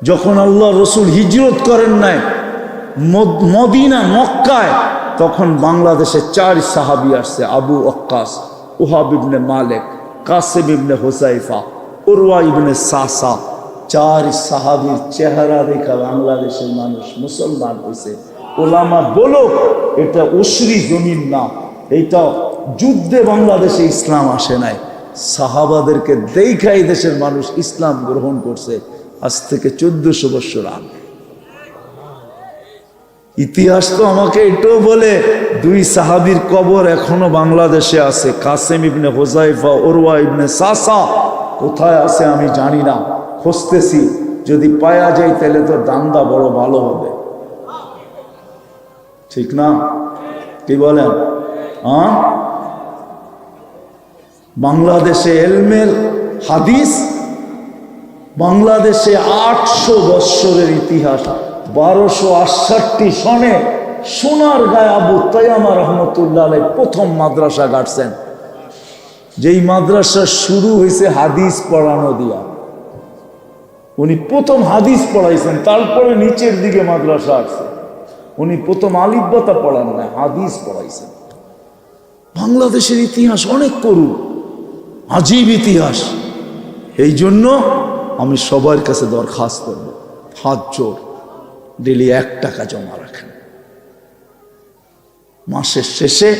যখন আল্লাহ রসুল হিজরত করেন নাই মদিনা, মক্কায়, তখন বাংলাদেশে চার সাহাবি আসছে, আবু অক্কাস উহাব ইবনে মালেক, কাসেম ইবনে হোসাইফা উরওয়া ইবনে সাসা, চার সাহাবির চেহারা দেখা বাংলাদেশের মানুষ মুসলমান হয়েছে। ওলামা বলো এটা উসরি জমিন না এইটা যুদ্ধে বাংলাদেশে ইসলাম আসে নাই। সাহাবাদেরকে দেখাই দেশের মানুষ ইসলাম গ্রহণ করছে। আজ থেকে চোদ্দশো বৎসর আগে। ইতিহাস তো আমাকে এটাও বলে, দুই সাহাবির কবর এখনও বাংলাদেশে আছে। কাসেম ইবনে হোজাইফা ওরওয়া ইবনে সাসা, কোথায় আছে আমি জানি না। খুঁজতেছি, যদি পায়া যায় তাহলে তো দান্দা বড় ভালো হবে। ঠিক না? কি বলেন? হ্যাঁ বাংলাদেশে এলমের হাদিস বাংলাদেশে আটশো বৎসরের ইতিহাস, বারোশো আটষট্টি সনে সোনার গায়ে আবু তৈয়ামা রহমতুল্লাহ আলাই প্রথম মাদ্রাসা গাড়ছেন যেই মাদ্রাসা শুরু হয়েছে হাদিস পড়ানো দিয়া। উনি প্রথম হাদিস পড়াইছেন, তারপরে নিচের দিকে মাদ্রাসা আসছে। উনি প্রথম আলিব্যতা পড়ান না, হাদিস পড়াইছেন। বাংলাদেশের ইতিহাস অনেক করু আজীব ইতিহাস। এই জন্য আমি সবার কাছে দরখাস্ত করব। হাত জোর। ডেলি এক টাকা জমা রাখেন। মাসের শেষে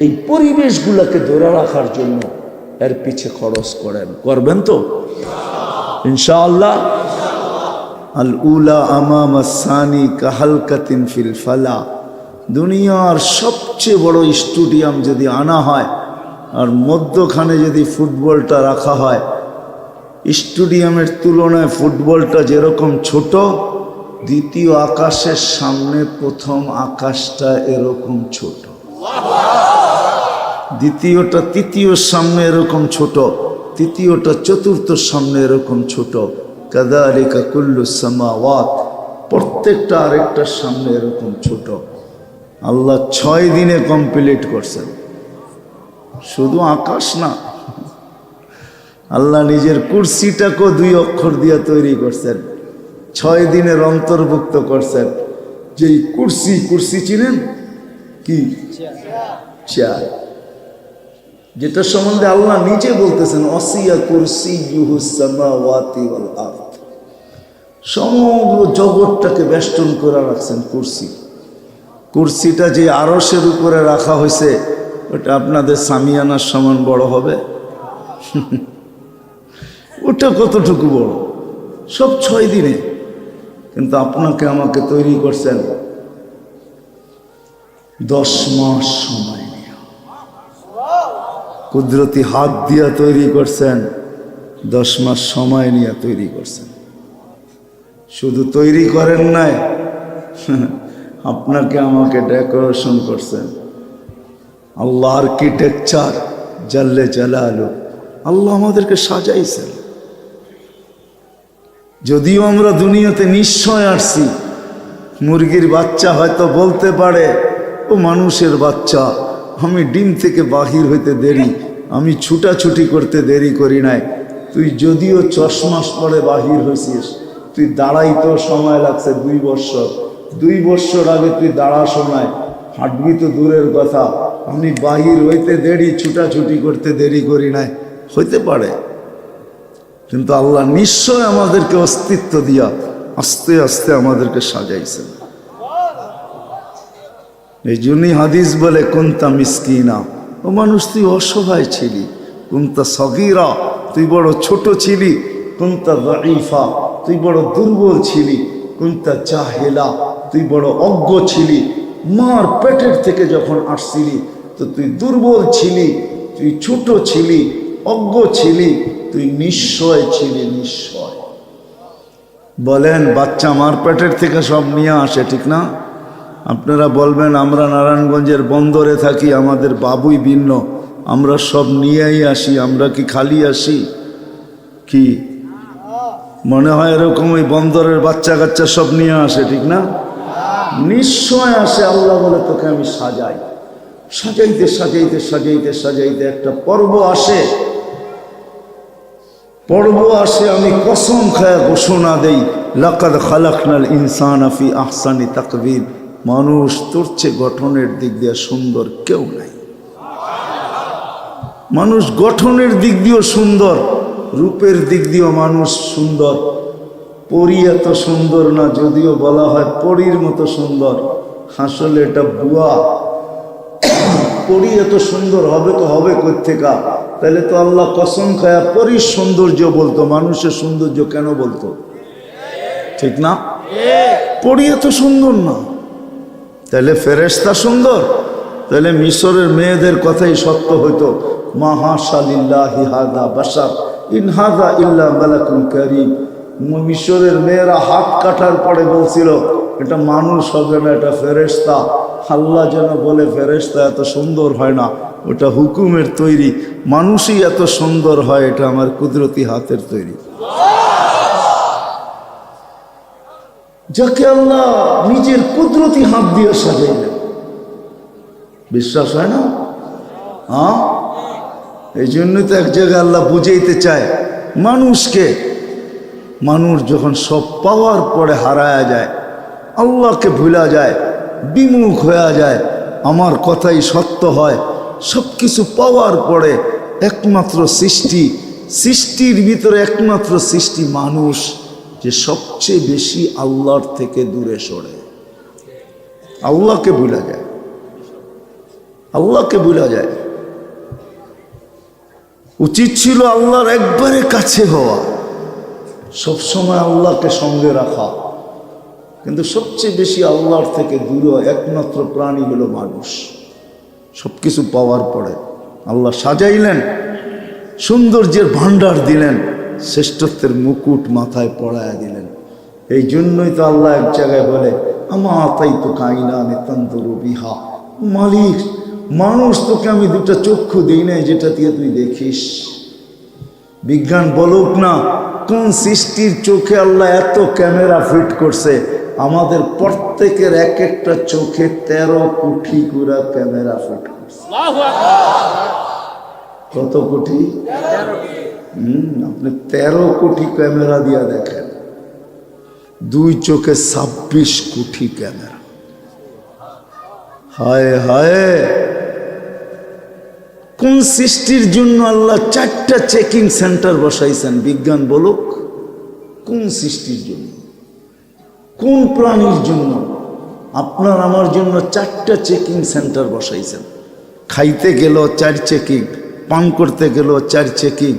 এই পরিবেশগুলোকে ধরে রাখার জন্য এর পিছে খরচ করেন। করবেন তো? ইনশাআল্লাহ। আল উলা আমাম সানি কাহালকাতিন ফিল ফালা। দুনিয়ার সবচেয়ে বড় স্টেডিয়াম যদি আনা হয়, আর মধ্যখানে যদি ফুটবলটা রাখা হয় স্টেডিয়ামের তুলনায় ফুটবলটা যেরকম ছোট, দ্বিতীয় আকাশের সামনে প্রথম আকাশটা এরকম ছোট। দ্বিতীয়টা, তৃতীয় সামনে এরকম ছোট, তৃতীয়টা, চতুর্থ সামনে এরকম ছোট। কাদালিকা কুল্লু সামাওয়াত, প্রত্যেকটা আরেকটার সামনে এরকম ছোট। আল্লাহ ছয় দিনে কমপ্লিট করছেন। শুধু আকাশ না আল্লাহ নিজের কুর্সিটাকেও দুই অক্ষর দিয়ে তৈরি করছেন। ছয় দিনের অন্তর্ভুক্ত করছেন। যেই কুর্সি কুর্সি চিনেন? কি? চেয়ার। যেটা সম্বন্ধে আল্লাহ নিজে বলতেছেন, অসিয়া কুরসি সমগ্র জগৎটাকে বেষ্টন করে রাখছেন কুরসি। কুরসিটা যে আরসের উপরে রাখা হয়েছে, ওটা আপনাদের সামিয়ানার সমান বড় হবে? ওটা কতটুকু বড়? সব ছয় দিনে। কিন্তু আপনাকে আমাকে তৈরি করছেন দশ মাস সময় নিয়ে। কুদরতি হাত দিয়া তৈরি করছেন, দশ মাস সময় নিয়ে তৈরি করছেন। শুধু তৈরি করেন নাই, আপনাকে আমাকে ডেকোরেশন করছেন। আল্লাহ আর্কিটেকচার জাল্লে জালালু। আল্লাহ আমাদেরকে সাজাইছেন। যদিও আমরা দুনিয়াতে নিশ্চয় আসছি, মুরগির বাচ্চা হয়তো বলতে পারে, ও মানুষের বাচ্চা, আমি ডিম থেকে বাহির হইতে দেরি, আমি ছুটাছুটি করতে দেরি করি নাই। তুই যদিও চশমাস পরে বাহির হয়েছিস তুই দাঁড়াইতেও সময় লাগছে দুই বছর দুই বছর আগে তুই দাঁড়া সময়, হাঁটবি তো দূরের কথা। আমি বাহির হইতে দেরি, ছুটাছুটি করতে দেরি করি নাই। হইতে পারে। কিন্তু আল্লাহ নিশ্চয় আমাদেরকে অস্তিত্ব দিয়া আস্তে আস্তে আমাদেরকে সাজাইছেন। এই জন্যই হাদিস বলে কোনটা মিসকিনা। ও মানুষ, তুই অসহায় ছিলি। কোনটা সগিরা। তুই বড় ছোট ছিলি। কোনটা দাইফা তুই বড় দুর্বল ছিলি। কোনটা জাহেলা। তুই বড় অজ্ঞ ছিলি। মার পেটের থেকে যখন আসছিলি। তো তুই দুর্বল ছিলি। তুই ছোট ছিলি। অজ্ঞ ছিলি। তুই নিশ্চয় ছিলি, নিশ্চয়। বলেন, বাচ্চা মার পেটের থেকে সব নিয়ে আসে, ঠিক না? আপনারা বলবেন, আমরা নারায়ণগঞ্জের বন্দরে থাকি, আমাদের বাবুই ভিন্ন। আমরা সব নিয়েই আসি, আমরা কি খালি আসি? কি? মনে হয় এরকম ওই বন্দরের বাচ্চা কাচ্চা সব নিয়ে আসে, ঠিক না? নিশ্চয় আসে, আল্লাহ বলে, তোকে আমি সাজাই। সাজাইতে সাজাইতে সাজাইতে সাজাইতে একটা পর্ব আসে। পর্ব আসে আমি কসম খায়া ঘোষণা দেই, লাকাদ খালাকনাল ইনসান আফি আহসানি তাকবির। মানুষ তোর চেয়ে গঠনের দিক দিয়ে সুন্দর কেউ নাই। মানুষ গঠনের দিক দিয়েও সুন্দর, রূপের দিক দিয়েও মানুষ সুন্দর। পরী এত সুন্দর না যদিও বলা হয় পরীর মতো সুন্দর, আসলে এটা বুয়া। পরী এত সুন্দর হবে তো হবে কোথেকা তাহলে তো আল্লাহ কসম খায়া পরি সৌন্দর্য বলতো, মানুষের সৌন্দর্য কেন বলতো? ঠিক না? পরী এত সুন্দর না। তাহলে ফেরেস্তা সুন্দর? তাহলে মিশরের মেয়েদের কথাই সত্য হইতো মাহাশালিল্লাহি হাদা বাসার ইনহাদা ইল্লা করিম। মিশরের মেয়েরা হাত কাটার পরে বলছিল, এটা মানুষ হবে না, এটা ফেরেস্তা আল্লাহ যেন বলে ফেরেস্তা এত সুন্দর হয় না। ওটা হুকুমের তৈরি। মানুষই এত সুন্দর হয়, এটা আমার কুদরতি হাতের তৈরি। যাকে আল্লাহ নিজের কুদরতি হাত দিয়ে সাজাইলেন। বিশ্বাস হয় না? হ্যাঁ? এই জন্যই তো এক জায়গায় আল্লাহ বুঝাইতে চায়, মানুষকে। মানুষ যখন সব পাওয়ার পরে হারায়া যায়, আল্লাহকে ভুলা যায়, বিমুখ হয়ে যায়, আমার কথাই সত্য হয় সব কিছু পাওয়ার পরে একমাত্র সৃষ্টি, সৃষ্টির ভিতরে একমাত্র সৃষ্টি মানুষ যে সবচেয়ে বেশি আল্লাহর থেকে দূরে সরে। আল্লাহকে ভুলা যায়। আল্লাহকে ভুলা যায়। উচিত ছিল আল্লাহর একবারে কাছে হওয়া। সবসময় আল্লাহকে সঙ্গে রাখা। কিন্তু সবচেয়ে বেশি আল্লাহর থেকে দূরে একমাত্র প্রাণী হলো মানুষ। সব কিছু পাওয়ার পরে আল্লাহ সাজাইলেন, সৌন্দর্যের ভাণ্ডার দিলেন, শ্রেষ্ঠত্বের মুকুট মাথায় পড়ায় দিলেন। এই জন্যই তো আল্লাহ এক জায়গায় বলে, আমা তাই তো কাইনা নেতান্তরু বিহা। মালিক, মানুষ তোকে আমি দুটো চক্ষু দিই নাই, যেটা দিয়ে তুই দেখিস। বিজ্ঞান বলুক না, কোন সৃষ্টির চোখে আল্লাহ এত ক্যামেরা ফিট করছে আমাদের প্রত্যেকের এক একটা চোখে তেরো কোটি করে ক্যামেরা ফিট কত কোটি? হুম আপনি তেরো কোটি ক্যামেরা দিয়া দেখেন। দুই চোখে ছাব্বিশ কোটি ক্যামেরা। হায় হায়। কোন সৃষ্টির জন্য আল্লাহ চারটা চেকিং সেন্টার বসাইছেন? বিজ্ঞান বলুক। কোন সৃষ্টির জন্য? কোন প্রাণীর জন্য আপনার আমার জন্য চারটা চেকিং সেন্টার বসাইছেন? খাইতে গেল চার চেকিং পান করতে গেল চার চেকিং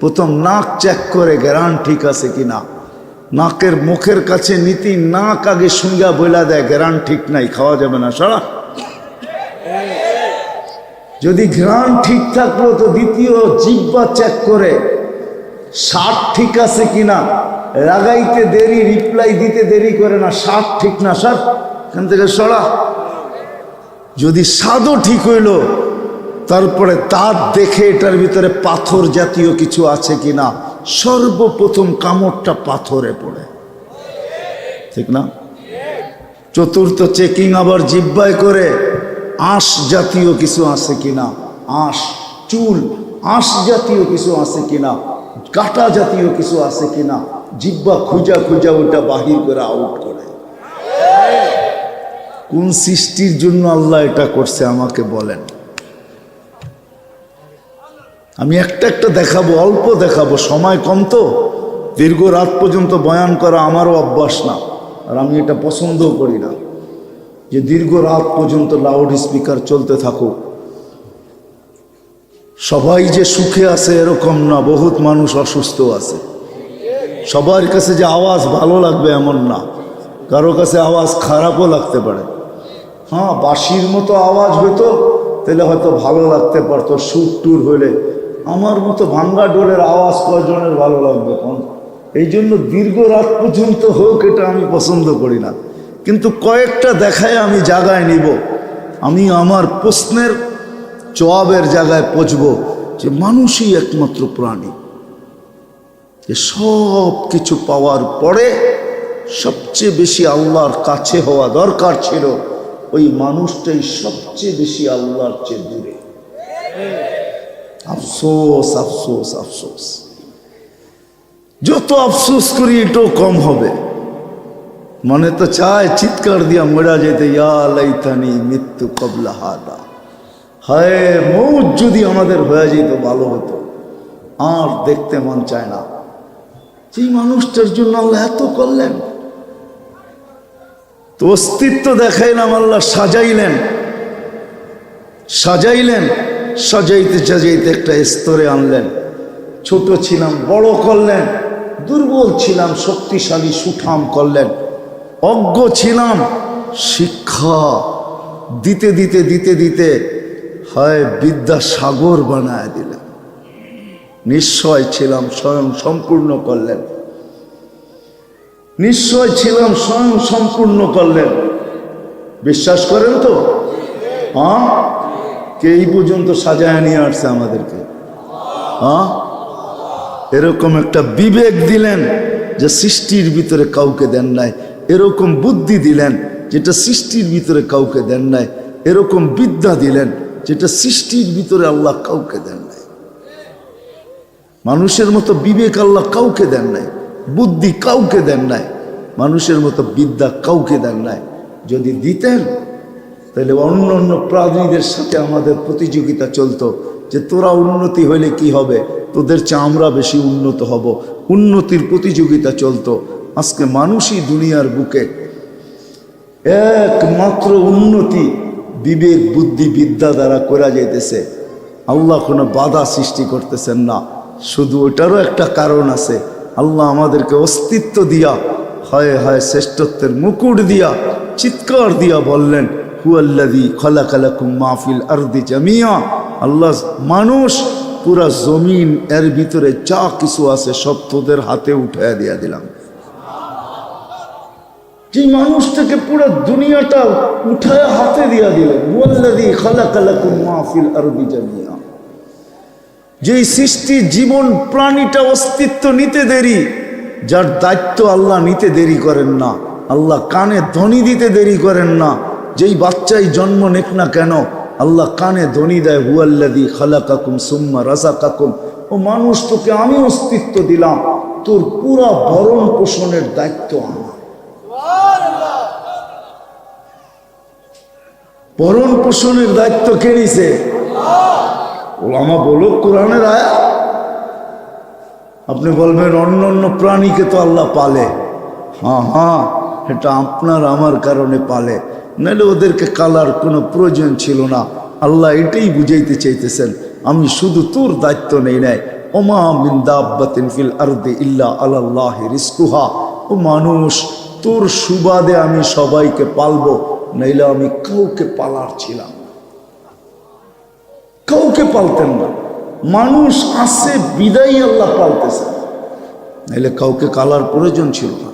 প্রথম নাক চেক করে গ্যারান ঠিক আছে কি না নাকের মুখের কাছে নীতি নাক আগে সুঙ্গা বইলা দেয় গ্যারান ঠিক নাই, খাওয়া যাবে না, সারা। যদি ঘ্রাণ ঠিক থাকল তো দ্বিতীয় জিব্বা চেক করে শার্ট ঠিক আছে কিনা? লাগাইতে দেরি রিপ্লাই দিতে দেরি করে না শার্ট ঠিক না স্যার এখান থেকে সরা। যদি স্বাদও ঠিক হইল, তারপরে দাঁত দেখে এটার ভিতরে পাথর জাতীয় কিছু আছে কি না সর্বপ্রথম কামড়টা পাথরে পড়ে। ঠিক না? চতুর্থ চেকিং আবার জিব্বায় করে, আঁশ জাতীয় কিছু আছে কি না আঁশ, চুল, আঁশ জাতীয় কিছু আছে কি না কাটা জাতীয় কিছু আছে কিনা জিব্বা খুঁজা খুঁজা ওটা বাহির করে আউট করে। কোন সৃষ্টির জন্য আল্লাহ এটা করছে আমাকে বলেন। আমি একটা একটা দেখাবো, অল্প দেখাবো, সময় কম তো। দীর্ঘ রাত পর্যন্ত বয়ান করা আমারও অভ্যাস না, আর আমি এটা পছন্দও করি না। যে দীর্ঘ রাত পর্যন্ত লাউড স্পিকার চলতে থাকুক। সবাই যে সুখে আছে এরকম না, বহুত মানুষ অসুস্থ আছে। সবার কাছে যে আওয়াজ ভালো লাগবে এমন না। কারও কাছে আওয়াজ খারাপও লাগতে পারে। হ্যাঁ বাঁশির মতো আওয়াজ হইতো তাহলে হয়তো ভালো লাগতে পারতো, সুর টুর হইলে। আমার মতো ভাঙ্গা ডোরের আওয়াজ কয়জনের ভালো লাগবে কোন? এই জন্য দীর্ঘ রাত পর্যন্ত হোক এটা আমি পছন্দ করি না। কিন্তু কয়েকটা দেখায় আমি জায়গায় নিব। আমি আমার প্রশ্নের জবাবের জায়গায় পচব যে মানুষই একমাত্র প্রাণী। যে সব কিছু পাওয়ার পরে সবচেয়ে বেশি আল্লাহর কাছে হওয়া দরকার ছিল ওই মানুষটাই সবচেয়ে বেশি আল্লাহর চেয়ে দূরে। আফসোস আফসোস আফসোস। যত আফসোস করি এটাও কম হবে। মনে তো চায় চিৎকার দিয়া মরা যেতে লাইতানি মৃত্যু কবলা হাদা। হায় মৌত যদি আমাদের হয়ে যেত, ভালো হতো। আর দেখতে মন চায় না। যেই মানুষটার জন্য আল্লাহ এত করলেন, তো অস্তিত্ব দেখাইলাম আল্লাহ সাজাইলেন। সাজাইলেন, সাজাইতে সাজাইতে একটা স্তরে আনলেন। ছোট ছিলাম, বড় করলেন, দুর্বল ছিলাম, শক্তিশালী, সুঠাম করলেন। অজ্ঞ ছিলাম, শিক্ষা দিতে দিতে দিতে দিতে, হয় বিদ্যা সাগর বানায় দিলেন। নিশ্চয় ছিলাম, স্বয়ং সম্পূর্ণ করলেন। নিশ্চয় ছিলাম, স্বয়ং সম্পূর্ণ করলেন। বিশ্বাস করেন তো? হ্যাঁ? কে এই পর্যন্ত সাজায় নিয়ে আসছে আমাদেরকে? হ্যাঁ? এরকম একটা বিবেক দিলেন যে সৃষ্টির ভিতরে কাউকে দেন নাই। এরকম বুদ্ধি দিলেন যেটা সৃষ্টির ভিতরে কাউকে দেন নাই। এরকম বিদ্যা দিলেন যেটা সৃষ্টির ভিতরে আল্লাহ কাউকে দেন মানুষের মতো বিবেক আল্লাহ কাউকে দেন নাই, বুদ্ধি কাউকে দেন নাই, মানুষের মতো বিদ্যা কাউকে দেন নাই। যদি দিতেন, তাহলে অন্য অন্য প্রাণীদের সাথে আমাদের প্রতিযোগিতা চলতো যে তোরা উন্নতি হইলে কি হবে? তোদের চেয়ে আমরা বেশি উন্নত হব। উন্নতির প্রতিযোগিতা চলতো। আজকে মানুষই দুনিয়ার বুকে একমাত্র উন্নতি বিবেক, বুদ্ধি, বিদ্যা দ্বারা করা যাইতেছে। আল্লাহ কোনো বাধা সৃষ্টি করতেছেন না। শুধু ওটারও একটা কারণ আছে। আল্লাহ আমাদেরকে অস্তিত্ব দিয়া, হয় হয় শ্রেষ্ঠত্বের মুকুট দিয়া, চিৎকার দিয়া বললেন হুয়াল্লাদি খলা খালাকুম মাহফিল আরদি জামিয়া। আল্লাহ মানুষ পুরা জমিন এর ভিতরে যা কিছু আছে সব তোদের হাতে উঠাইয়া দিয়া দিলাম। যে মানুষটাকে পুরো দুনিয়াটা উঠায় হাতে দিয়া দিলেন খলা খালাকুম মাহফিল আরদি জামিয়া। যেই সৃষ্টি জীবন প্রাণীটা অস্তিত্ব নিতে দেরি, যার দায়িত্ব আল্লাহ নিতে দেরি করেন না। আল্লাহ কানে ধ্বনি দিতে দেরি করেন না। যেই বাচ্চাই জন্ম নেক না কেন, আল্লাহ কানে ধ্বনি দেয় হুয়াল্লাদি খালা কাকুম সুম্মা রাজা কাকুম ও মানুষ, তোকে আমি অস্তিত্ব দিলাম। তোর পুরা ভরণ পোষণের দায়িত্ব আমার। ভরণ পোষণের দায়িত্ব কে নিছে? ওলামা বলো কোরআনের আয়া আপনি বলবেন অন্য অন্য প্রাণীকে তো আল্লাহ পালে। হ্যাঁ হ্যাঁ এটা আপনার আমার কারণে পালে। নাহলে ওদেরকে কালার কোনো প্রয়োজন ছিল না। আল্লাহ এটাই বুঝাইতে চাইতেছেন। আমি শুধু তোর দায়িত্ব নেই নাই। ওমা মিন্দাব্বাতিন ফিল আরদে ইল্লা আল্লাহ রিস্কুহা ও মানুষ, তোর সুবাদে আমি সবাইকে পালবো। নাইলে আমি কাউকে পালার ছিলাম। কাউকে পালতেন না। মানুষ আসে বিদায় আল্লাহ পালতেছে। নাইলে কাউকে কালার প্রয়োজন ছিল না।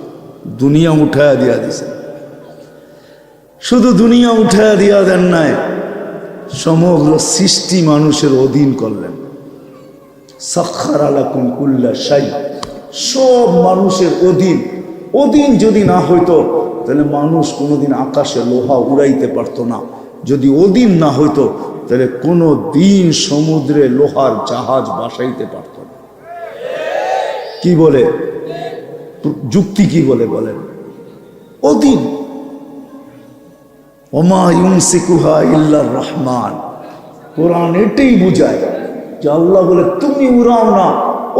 দুনিয়া উঠায়া দিয়া দিছে। শুধু দুনিয়া উঠায়া দিয়া দেন নাই, সমগ্র সৃষ্টি মানুষের অধীন করলেন। সাক্ষার আলাকুম কুল্লা সাই সব মানুষের অধীন। অধীন যদি না হইতো, তাহলে মানুষ কোনোদিন আকাশে লোহা উড়াইতে পারতো না। যদি ওদিন না হইতো, তাহলে কোনো দিন সমুদ্রে লোহার জাহাজ বাসাইতে পারত না। কি বলে? যুক্তি কি বলে বলেন? ওদিন ওমা ইউনসিকুহা ইল্লার রহমান। কোরআন এটাই বুঝায় যে আল্লাহ বলে, তুমি উড়াও না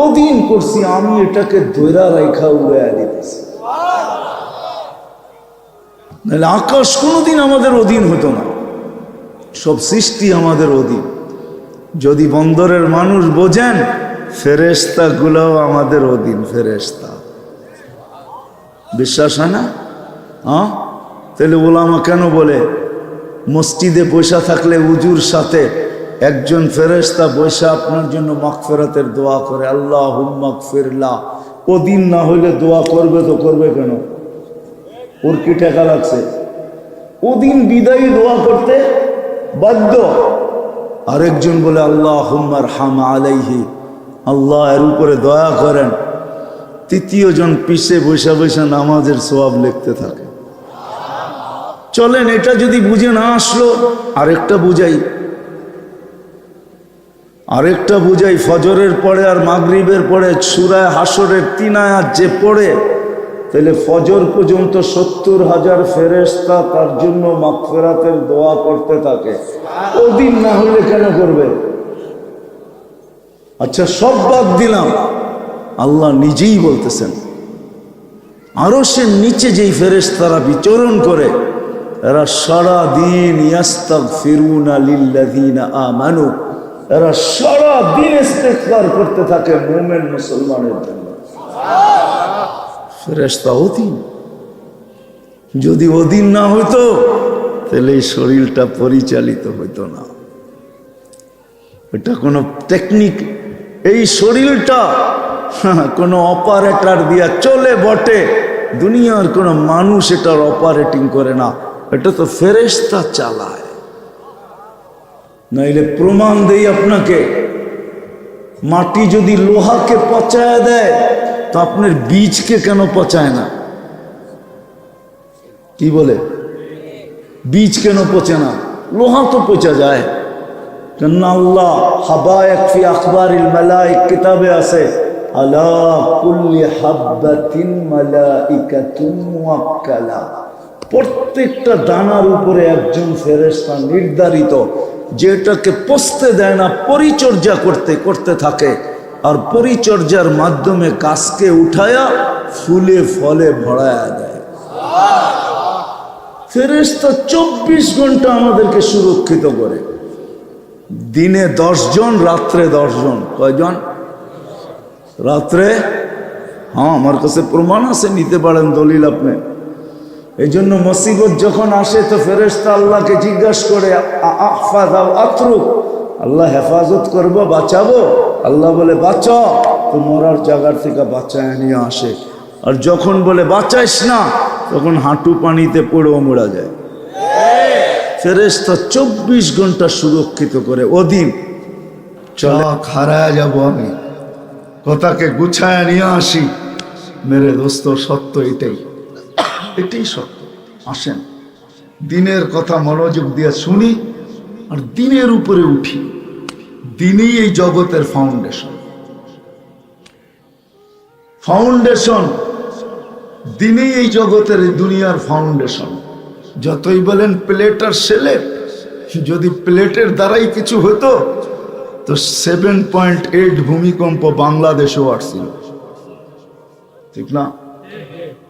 ওদিন করছি, আমি এটাকে দৈরা রেখা উড়াইয়া দিতেছি। নাহলে আকাশ কোনোদিন আমাদের অধীন হতো না। সব সৃষ্টি আমাদের অধীন। যদি বন্দরের মানুষ বোঝেন ফেরেস্তা গুলাও আমাদের অধীন ফেরেস্তা বিশ্বাস হয় না? হ্যাঁ? তাহলে ওলামা কেন বলে, মসজিদে বৈশা থাকলে উজুর সাথে একজন ফেরেস্তা বৈশা আপনার জন্য মাগফেরাতের দোয়া করে আল্লাহ হুম্মাক ফিরলা ওদিন না হইলে দোয়া করবে তো করবে কেন? ওর কি টেকা লাগছে? ওদিন বিদায়ী দোয়া করতে বাধ্য। আরেকজন বলে আল্লাহ হুম্মার হাম আলাইহি। আল্লাহ এর উপরে দয়া করেন। তৃতীয় জন পিছে বৈশা বৈশা নামাজের সোয়াব লিখতে থাকে। চলেন, এটা যদি বুঝে না আসলো, আরেকটা বুঝাই। আরেকটা বুঝাই, ফজরের পরে আর মাগরিবের পরে, সুরায় হাসরের তিন আয়াত যে পড়ে তাহলে ফজর পর্যন্ত সত্তর হাজার ফেরেস্তা তার জন্য মাগফেরাতের দোয়া করতে থাকে। ওদিন না হলে কেন করবে? আচ্ছা সব বাদ দিলাম। আল্লাহ নিজেই বলতেছেন আরও সে নিচে যেই ফেরেশতারা বিচরণ করে এরা সারা দিন ইয়াস্তাগ ফিরুনা লিল্লাযিনা আমানু এরা সারা দিন করতে থাকে মোমেন মুসলমানের জন্য। ফেরেশতা অধীন যদি অধীন না হইতো তাহলে এই শরীরটা পরিচালিত হইতো না। এটা কোনো টেকনিক। এই শরীরটা হ্যাঁ, কোনো অপারেটর দিয়া চলে বটে। দুনিয়ার কোনো মানুষ এটার অপারেটিং করে না। এটা তো ফেরেস্তা চালায়। নাইলে প্রমাণ দেই আপনাকে। মাটি যদি লোহাকে পচায় দেয় তো আপনার বীজকে কেন পচায় না? কি বলে? বীজ কেন পচে না? লোহা তো পচা যায়। মালাইক কিতাবে আছে প্রত্যেকটা দানার উপরে একজন ফেরেশতা নির্ধারিত, যেটাকে পচতে দেয় না, পরিচর্যা করতে করতে থাকে। আর পরিচর্যার মাধ্যমে গাছকে উঠায়া ফুলে ফলে ভরায়া দেয় ফেরেশতা চব্বিশ ঘণ্টা আমাদেরকে সুরক্ষিত করে। দিনে জন রাত্রে জন কয়জন? রাত্রে? হ্যাঁ আমার কাছে প্রমাণ আছে, নিতে পারেন দলিল আপনি। এই জন্য মুসিবত যখন আসে তো ফেরেস্তা আল্লাহকে জিজ্ঞাসা করে আহফাজ আত্রুক। আল্লাহ হেফাজত করব, বাঁচাবো। আল্লাহ বলে, বাঁচা। তো মরার জায়গার থেকে বাঁচায় নিয়ে আসে। আর যখন বলে, বাঁচাইস না, তখন হাঁটু পানিতে পড়েও মরা যায়। ফেরেস্তা চব্বিশ ঘণ্টা সুরক্ষিত করে ওদিন চল। হারায় যাব আমি। কথাকে গুছায় নিয়ে আসি। মেরে দোস্ত, সত্য এটাই। এটাই সত্য। আসেন। দিনের কথা মনোযোগ দিয়ে শুনি। আর দিনের উপরে উঠি। দিনই এই জগতের ফাউন্ডেশন ফাউন্ডেশন দিনেই এই জগতের এই দুনিয়ার ফাউন্ডেশন যতই বলেন প্লেট আর সেলেট যদি প্লেটের দ্বারাই কিছু হতো, তো সেভেন পয়েন্ট এইট ভূমিকম্প বাংলাদেশেও আসছিল ঠিক না?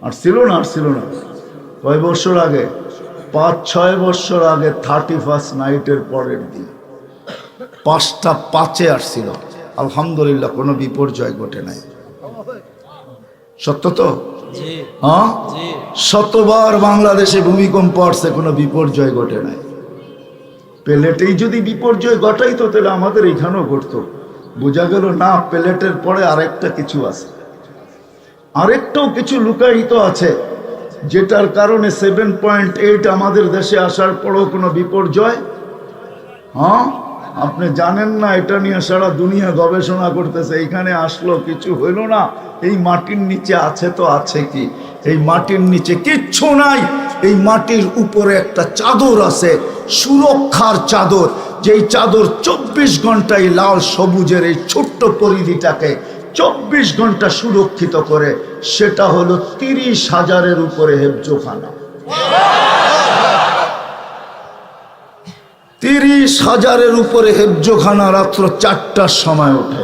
আর আসছিল না আসছিল না। কয় বছর আগে? পাঁচ ছয় বছর আগে থার্টি ফার্স্ট নাইটের পরের দিন পাঁচটা পাঁচে আসছিল। আলহামদুলিল্লাহ কোনো বিপর্যয় ঘটে নাই। সত্য তো? হ্যাঁ? শতবার বাংলাদেশে ভূমিকম্প আসছে কোনো বিপর্যয় ঘটে নাই। প্লেটেই যদি বিপর্যয় ঘটাইতো তাহলে আমাদের এখানেও ঘটতো। বোঝা গেল না প্লেটের পরে আরেকটা কিছু আছে। আরেকটাও কিছু লুকায়িত আছে। যেটার কারণে সেভেন পয়েন্ট এইট আমাদের দেশে আসার পরও কোনো বিপর্যয়? হ্যাঁ? আপনি জানেন না, এটা নিয়ে সারা দুনিয়া গবেষণা করতেছে এইখানে আসলো, কিছু হইল না। এই মাটির নিচে আছে তো আছে কি? এই মাটির নিচে কিচ্ছু নাই। এই মাটির উপরে একটা চাদর আছে, সুরক্ষার চাদর। যেই চাদর চব্বিশ ঘন্টায় লাল সবুজের এই ছোট্ট পরিধিটাকে চব্বিশ ঘণ্টা সুরক্ষিত করে, সেটা হলো তিরিশ হাজারের উপরে হেফজোখানা তিরিশ হাজারের উপরে হেফজোখানা রাত্র চারটার সময় ওঠে।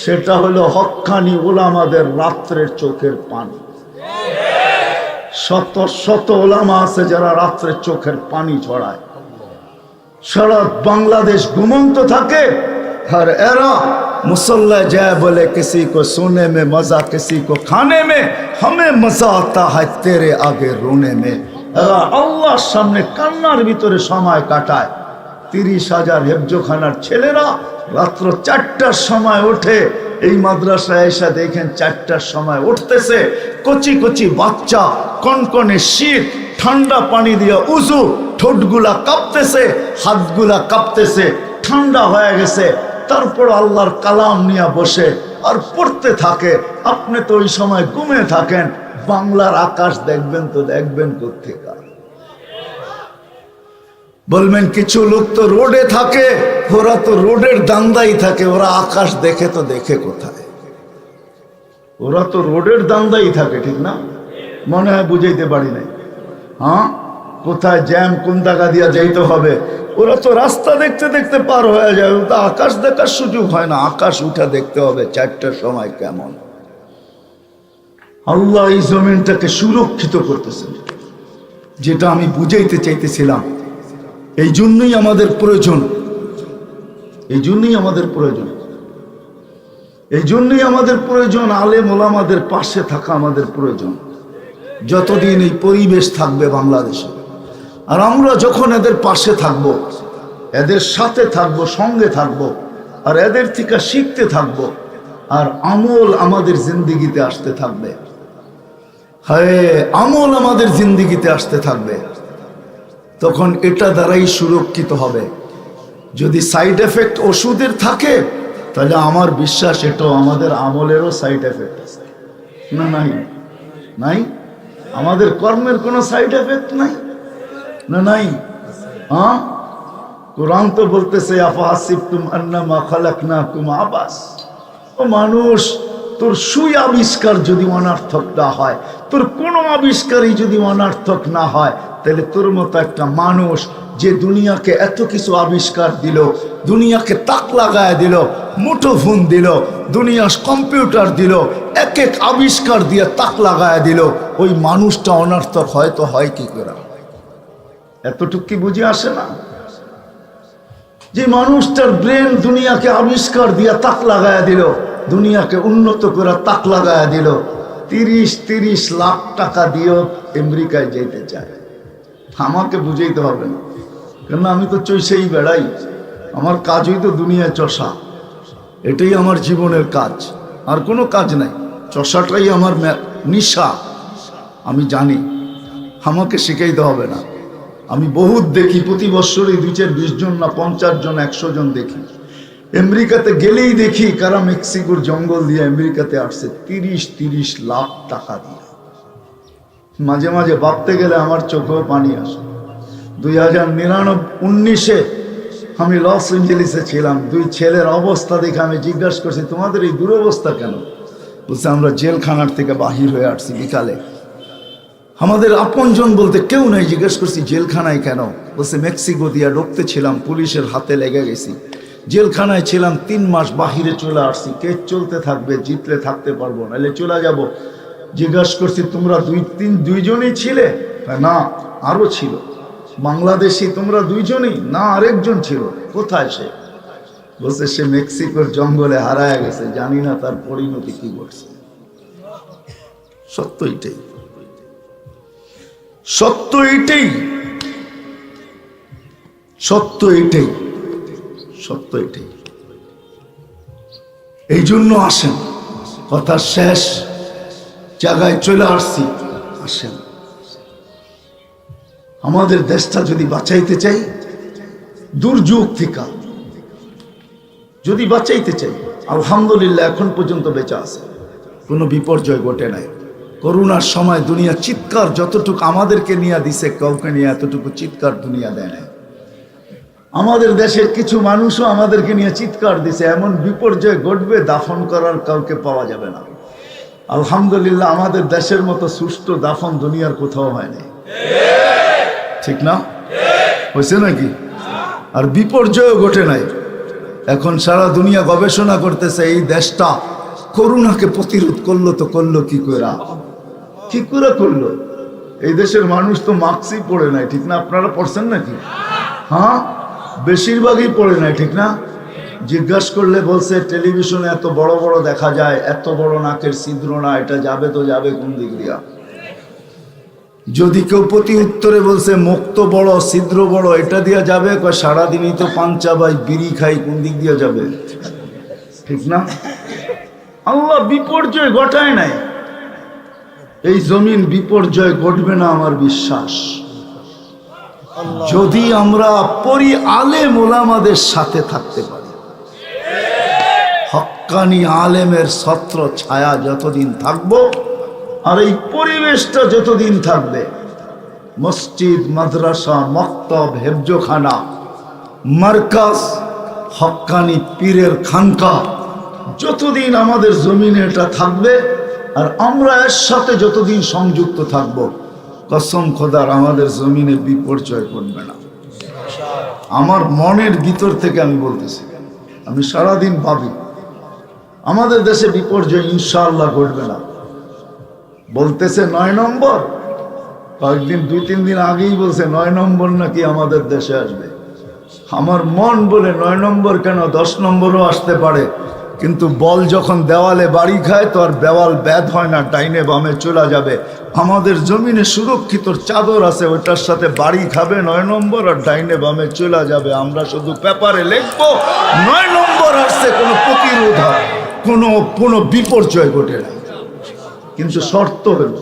সেটা হলো হক্কানি ওলামাদের রাত্রের চোখের পানি। শত শত ওলামা আছে যারা রাত্রের চোখের পানি ছড়ায়। সারা বাংলাদেশ ঘুমন্ত থাকে, আর এরা मुसल्ला जाए बोले किसी को सोने में मजा किसी को खाने में हमें मजा आता है तेरे आगे रोने में এরা আল্লাহর সামনে কান্নার ভিতরে সময় কাটায় তিরিশ হাজার হেফজোখানার ছেলেরা রাত্র চারটার সময় ওঠে এই মাদ্রাসায় এসে দেখেন চারটার সময় উঠতেছে কচি কচি বাচ্চা কনকনে শীত ঠান্ডা পানি দিয়ে উজু ঠোঁটগুলা কাঁপতেছে হাতগুলা কাঁপতেছে ঠান্ডা হয়ে গেছে তারপর আল্লাহর কালাম নিয়ে বসে আর পড়তে থাকে। আপনি তো ওই সময় ঘুমে থাকেন, বাংলার আকাশ দেখবেন তো দেখবেন কোথেকা বলবেন, কিছু লোক তো রোডে থাকে, ওরা তো রোডের দান্দাই থাকে, ওরা আকাশ দেখে তো দেখে কোথায়। ওরা তো রোডের দান্দাই থাকে, ঠিক না? মনে হয় বুঝাইতে পারি নাই। হ্যাঁ? কোথায় জ্যাম, কোন জায়গা দিয়া যাইতে হবে? ওরা তো রাস্তা দেখতে দেখতে পার হয়ে ও তো আকাশ দেখার সুযোগ হয় না। আকাশ উঠা দেখতে হবে চারটার সময় কেমন। আল্লাহ এই জমিনটাকে সুরক্ষিত করতেছেন। যেটা আমি বুঝাইতে চাইতেছিলাম। এই জন্যই আমাদের প্রয়োজন। এই জন্যই আমাদের প্রয়োজন। এই জন্যই আমাদের প্রয়োজন আলেম ওলামাদের পাশে থাকা আমাদের প্রয়োজন। যতদিন এই পরিবেশ থাকবে বাংলাদেশে। আর আমরা যখন এদের পাশে থাকব, এদের সাথে থাকব, সঙ্গে থাকব, আর এদের থেকে শিখতে থাকব, আর আমল আমাদের জিন্দিগিতে আসতে থাকবে। হ্যাঁ আমল আমাদের জিন্দিগিতে আসতে থাকবে। তখন এটা দ্বারাই সুরক্ষিত হবে। যদি সাইড এফেক্ট ওষুধের থাকে, তাহলে আমার বিশ্বাস এটাও আমাদের আমলেরও সাইড এফেক্ট আছে। না, নাই? নাই? আমাদের কর্মের কোনো সাইড এফেক্ট নাই? না নাই? হ্যাঁ? কোরআন তো বলতেছে আবাস। ও মানুষ, তোর সুই আবিষ্কার যদি অনার্থক না হয়, তোর কোনো আবিষ্কারই যদি অনার্থক না হয়, তাহলে তোর মতো একটা মানুষ যে দুনিয়াকে এত কিছু আবিষ্কার দিল, দুনিয়াকে তাক লাগায় দিল মুঠো ফোন দিল দুনিয়ার কম্পিউটার দিল এক এক আবিষ্কার দিয়ে তাক লাগায় দিল, ওই মানুষটা অনার্থক হয়তো হয় কি করে? এতটুক কি বুঝে আসে না? যে মানুষটার ব্রেন দুনিয়াকে আবিষ্কার দিয়া তাক লাগায় দিল, দুনিয়াকে উন্নত করে তাক লাগায় দিল, তিরিশ তিরিশ লাখ টাকা দিয়েও আমেরিকায় যেতে চায়। আমাকে বুঝাইতে হবে না। কেন আমি তো চৈসেই বেড়াই। আমার কাজই তো দুনিয়ায় চষা। এটাই আমার জীবনের কাজ। আর কোনো কাজ নাই। চষাটাই আমার নিশা। আমি জানি। আমাকে শিখাইতে হবে না। আমি বহুত দেখি, প্রতি বছরই দুই চার বিশ জন না পঞ্চাশ জন, একশো জন দেখি। আমেরিকাতে গেলেই দেখি কারা মেক্সিকোর জঙ্গল দিয়ে আমেরিকাতে আসছে, তিরিশ তিরিশ লাখ টাকা দিয়ে। মাঝে মাঝে ভাবতে গেলে আমার চোখেও পানি আসে। দুই হাজার নিরানব্বই উনিশে আমি লস এঞ্জেলিসে ছিলাম, দুই ছেলের অবস্থা দেখে আমি জিজ্ঞাসা করছি, তোমাদের এই দুরবস্থা কেন? বলছে, আমরা জেলখানার থেকে বাহির হয়ে আসছি বিকালে। আমাদের আপনজন বলতে কেউ নাই, জিজ্ঞেস করছি, জেলখানায় কেন? বলছে, মেক্সিকো দিয়া ঢুকতে ছিলাম, পুলিশের হাতে লেগে গেছি। জেলখানায় ছিলাম, তিন মাস বাহিরে চলে আসছি। কেস চলতে থাকবে, জিতলে থাকতে পারব, নাহলে চলে যাব। জিজ্ঞাসা করছি, তোমরা দুই, তিন, দুইজনই ছিলে? না, আরও ছিল। বাংলাদেশি তোমরা দুইজনই? না, আরেকজন ছিল। কোথায় সে? বলছে, সে মেক্সিকোর জঙ্গলে হারায় গেছে। জানি না তার পরিণতি কি করছে সত্য এটাই। সত্য এটাই। সত্য এটাই। সত্য এটাই। এই জন্য আসেন। কথা শেষ। জায়গায় চলে আসছি। আসেন। আমাদের দেশটা যদি বাঁচাইতে চাই, দুর্যোগ থেকে। যদি বাঁচাইতে চাই, আলহামদুলিল্লাহ এখন পর্যন্ত বেঁচে আছে। কোনো বিপর্যয় ঘটে নাই। করোনার সময় দুনিয়া চিৎকার যতটুকু আমাদেরকে নিয়ে দিছে, কাউকে নিয়ে এতটুকু চিৎকার দুনিয়া দেয় না আমাদের দেশের কিছু মানুষও আমাদেরকে নিয়ে চিৎকার দিছে, এমন বিপর্যয় ঘটবে, দাফন করার কাউকে পাওয়া যাবে না। আলহামদুলিল্লাহ, আমাদের দেশের মতো সুষ্ঠু দাফন দুনিয়ার কোথাও হয়নি ঠিক না? হয়েছে নাকি? আর বিপর্যয়ও ঘটে নাই। এখন সারা দুনিয়া গবেষণা করতেছে, এই দেশটা করুণাকে প্রতিরোধ করল তো করল কি করে কি করে করল এই দেশের মানুষ তো মাস্কই পড়ে নাই, ঠিক না? আপনারা পড়ছেন নাকি? হ্যাঁ? বেশিরভাগই পড়ে নাই, ঠিক না? জিজ্ঞাস করলে বলছে, টেলিভিশনে এত বড় বড় দেখা যায়, এত বড় নাকের ছিদ্র না, এটা যাবে তো যাবে কোন দিক দিয়া? যদি কেউ প্রতি উত্তরে বলছে, মুক্ত বড়, ছিদ্র বড়, এটা দিয়া যাবে? সারাদিনই তো পাঞ্চা বাই বিড়ি খাই, কোন দিক দিয়া যাবে? ঠিক না? আল্লাহ বিপর্যয় ঘটায় নাই। এই জমিন বিপর্যয় ঘটবে না আমার বিশ্বাস। যদি আমরা পরি আলে মোলামাদের সাথে থাকতে পারি। হক্কানি আলেমের ছত্র ছায়া যতদিন থাকব, আর এই পরিবেশটা যতদিন থাকবে, মসজিদ, মাদ্রাসা, মক্তব, হেফজোখানা মার্কাস হক্কানি পীরের খানকা, যতদিন আমাদের জমিনে এটা থাকবে আর আমরা এর সাথে যতদিন সংযুক্ত থাকব, কসম খোদার আমাদের জমিনে বিপর্যয় করবে না। আমার মনের ভিতর থেকে আমি বলতেছি, আমি সারাদিন ভাবি, আমাদের দেশে বিপর্যয় ইনশাআল্লাহ ঘটবে না। বলতেছে নয় নম্বর, কয়েকদিন, দুই, তিন দিন আগেই বলছে, নয় নম্বর নাকি আমাদের দেশে আসবে। আমার মন বলে নয় নম্বর কেন দশ নম্বরও আসতে পারে? কিন্তু বল যখন দেওয়ালে বাড়ি খায়, তো আর দেওয়াল ব্যাধ হয় না, ডাইনে বামে চলে যাবে। আমাদের জমিনে সুরক্ষিত চাদর আছে, ওটার সাথে বাড়ি খাবে, নয় নম্বর, আর ডাইনে বামে চলে যাবে। আমরা শুধু পেপারে লিখব, নয় নম্বর আসছে কোনো প্রতিরোধ হয় কোনো কোনো বিপর্যয় ঘটে না। কিন্তু শর্ত হলো,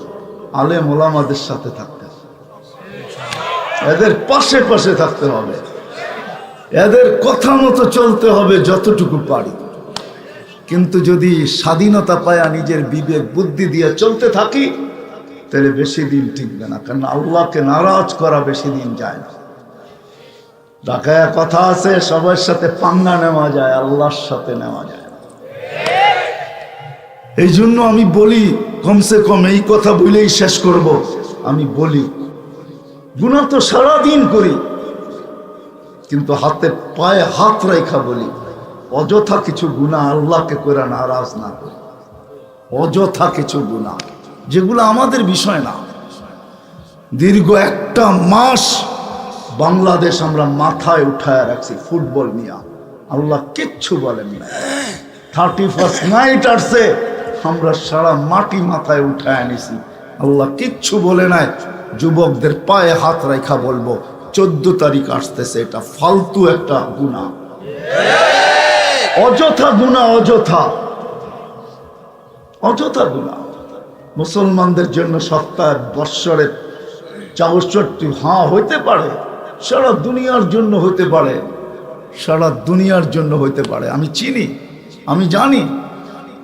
আলেম ওলামাদের সাথে থাকতে এদের পাশে পাশে থাকতে হবে। এদের কথা মতো চলতে হবে যতটুকু পারি। কিন্তু যদি স্বাধীনতা পায়া নিজের বিবেক, বুদ্ধি দিয়ে চলতে থাকি, তাহলে বেশি দিন টিকবে না, কারণ আল্লাহকে নারাজ করা বেশি দিন যায় না। ঢাকায় কথা আছে, সবার সাথে পাঙ্গা নেওয়া যায়, আল্লাহর সাথে নেওয়া যায় এই জন্য আমি বলি, কমসে কম এই কথা বলেই শেষ করব। আমি বলি গুণা তো সারাদিন করি, কিন্তু হাতে পায়ে হাত রেখা বলি। অযথা কিছু গুণা আল্লাহকে করে নারাজ না করি। অযথা কিছু গুণা যেগুলো আমাদের বিষয় না। দীর্ঘ একটা মাস বাংলাদেশ আমরা মাথায় উঠায় রাখছি ফুটবল নিয়ে। আল্লাহ কিচ্ছু বলেন না। থার্টি ফার্স্ট নাইট আসছে, আমরা সারা মাটি মাথায় উঠায় আনিছি আল্লাহ কিচ্ছু বলে নাই, যুবকদের পায়ে হাত রেখা বলব, চোদ্দ তারিখ আসতেছে, এটা ফালতু একটা গুণা অযথা গুণা, অযথা। অযথা গুণা। মুসলমানদের জন্য সপ্তাহের বৎসরে চৌষট্টি হ্যাঁ হইতে পারে। সারা দুনিয়ার জন্য হতে পারে। সারা দুনিয়ার জন্য হইতে পারে। আমি চিনি, আমি জানি।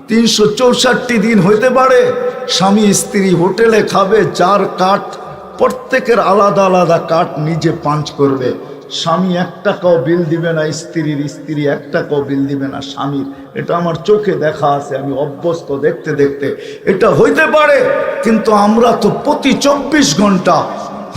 তিনশো চৌষট্টি দিন হইতে পারে। স্বামী স্ত্রী হোটেলে খাবে চার কাঠ প্রত্যেকের আলাদা আলাদা কাঠ নিজে পাঞ্চ করবে। স্বামী এক টাকাও বিল দিবে না, স্ত্রীর, স্ত্রী এক টাকাও বিল দিবে না, স্বামীর। এটা আমার চোখে দেখা আছে, আমি অভ্যস্ত দেখতে দেখতে। এটা হইতে পারে, কিন্তু আমরা তো প্রতি চব্বিশ ঘণ্টা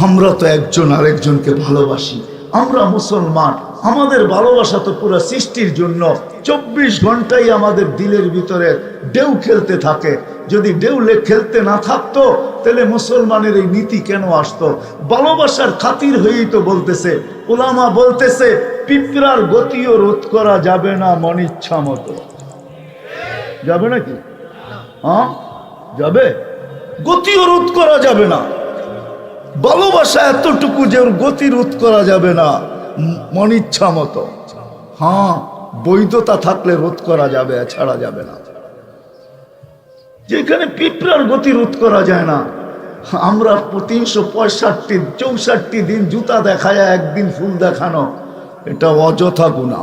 আমরা তো একজন আরেকজনকে ভালোবাসি। আমরা মুসলমান, আমাদের ভালোবাসা তো পুরো সৃষ্টির জন্য। চব্বিশ ঘন্টাই আমাদের দিলের ভিতরে ডেউ খেলতে থাকে। যদি ঢেউলে খেলতে না থাকতো, তাহলে মুসলমানের এই নীতি কেন আসতো? ভালোবাসার খাতির হয়েই তো বলতেছে ওলামা বলতেছে, পিঁপড়ার গতিও রোধ করা যাবে না মনিচ্ছা মতো। যাবে নাকি? হ্যাঁ? যাবে? গতিও রোধ করা যাবে না। ভালোবাসা এতটুকু যে ওর গতি রোধ করা যাবে না ম- মনিচ্ছা মতো। হ্যাঁ বৈধতা থাকলে রোধ করা যাবে ছাড়া যাবে না। যেখানে পিঁপড়ার গতি রোধ করা যায় না আমরা তিনশো পঁয়ষট্টি, চৌষট্টি দিন জুতা দেখায়, একদিন ফুল দেখানো। এটা অযথা গুণা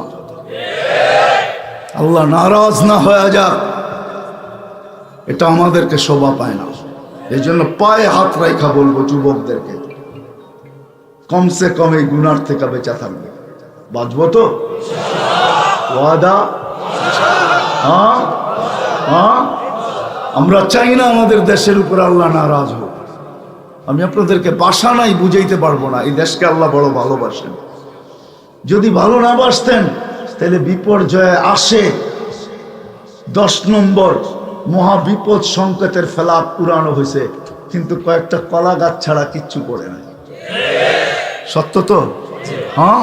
আল্লাহ নারাজ না হয়ে যাক। এটা আমাদেরকে শোভা পায় না। এই জন্য পায়ে হাত রাইখা বলব যুবকদেরকে। কমসে কম এই গুনার থেকে বেঁচা থাকবে। বাঁচবো তো? ওয়াদা? হ্যাঁ? হ্যাঁ? আমরা চাই না আমাদের দেশের উপর আল্লাহ নারাজ হোক। আমি আপনাদেরকে বাসা নাই বুঝাইতে পারব না। এই দেশকে আল্লাহ বড় ভালোবাসেন। যদি ভালো না বাসতেন, তাহলে বিপর্যয়ে আসে দশ নম্বর মহাবিপদ সংকেতের ফেলা পুরানো হয়েছে, কিন্তু কয়েকটা কলা গাছ ছাড়া কিচ্ছু করে নাই। সত্য তো? হ্যাঁ?